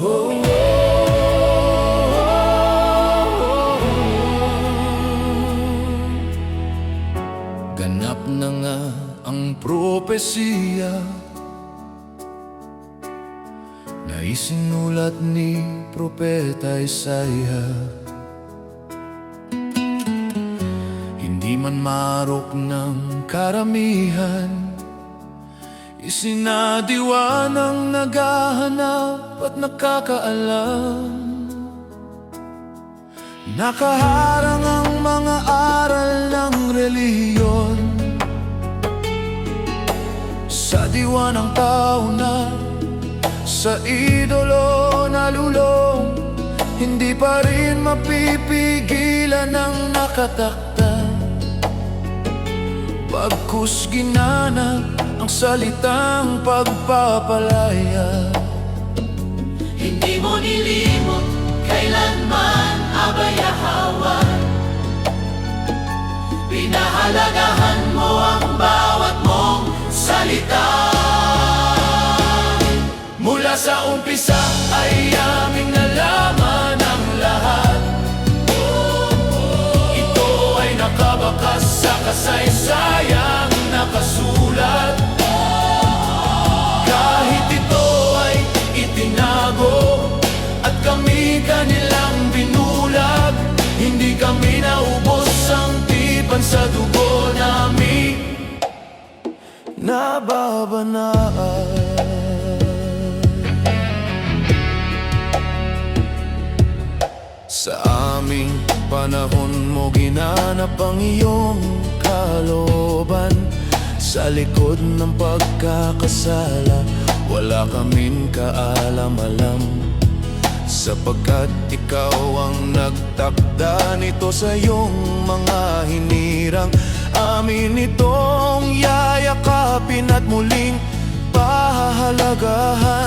Ganap na nga ang propesiya Na isinulat ni Propeta Isaiah. Hindi man marok ng karamihan. Isinadiwa ng naghahanap at nakakaalam. Nakaharang ang mga aral ng reliyon. Sa diwa ng tao na Sa idolo nalulong Hindi pa rin mapipigilan ng nakatakta Bagkus ginana ang salitang pagpapalaya. Hindi mo nilimot kailanman abayahawan. Pinahalagahan mo ang bawat mong salita. Mula sa umpisa ay aming nalaman ang lahat. Ito ay nakabakas sa kasaysayang tipan sa dugo namin Nababanaan. Sa aming panahon mo ginanap ang iyong kalooban. Sa likod ng pagkakasala Wala kaming kaalam-alam. Sapagkat ikaw nagtakda nito sa iyong mga hinirang Amin itong yayakapin at muling pahahalagahan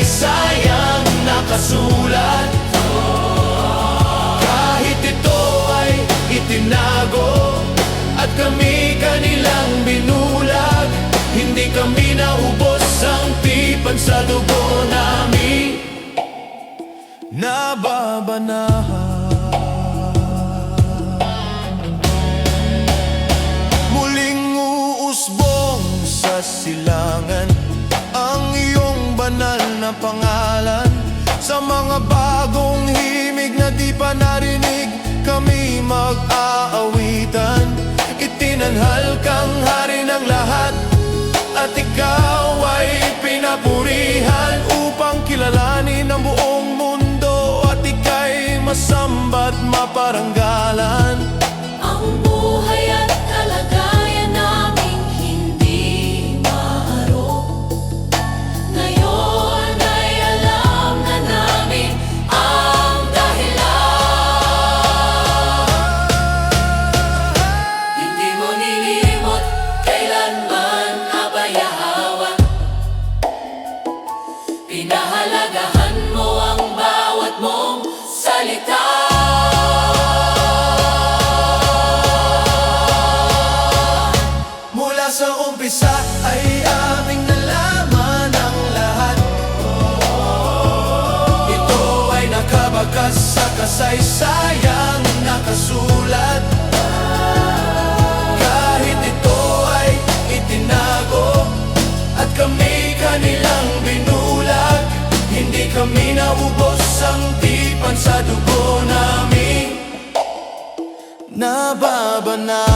kasaysayang nakasulat. Kahit ito ay itinago At kami kanilang binulag Hindi kami naubos ang tipan sa dugo namin. Nababanahan. Muling uusbong sa silangan na pangalan Sa mga bagong himig na di pa narinig Kami mag-aawitan. Itinanhal kang hari ng lahat At ikaw ay pinapurihan Upang kilalanin ang buong mundo At ika'y masamba't maparanggalan salita. Mula sa umpisa ay aming nalaman ang lahat. Ito ay nakabakas sa kasaysayang tipan sa dugo namin Nababana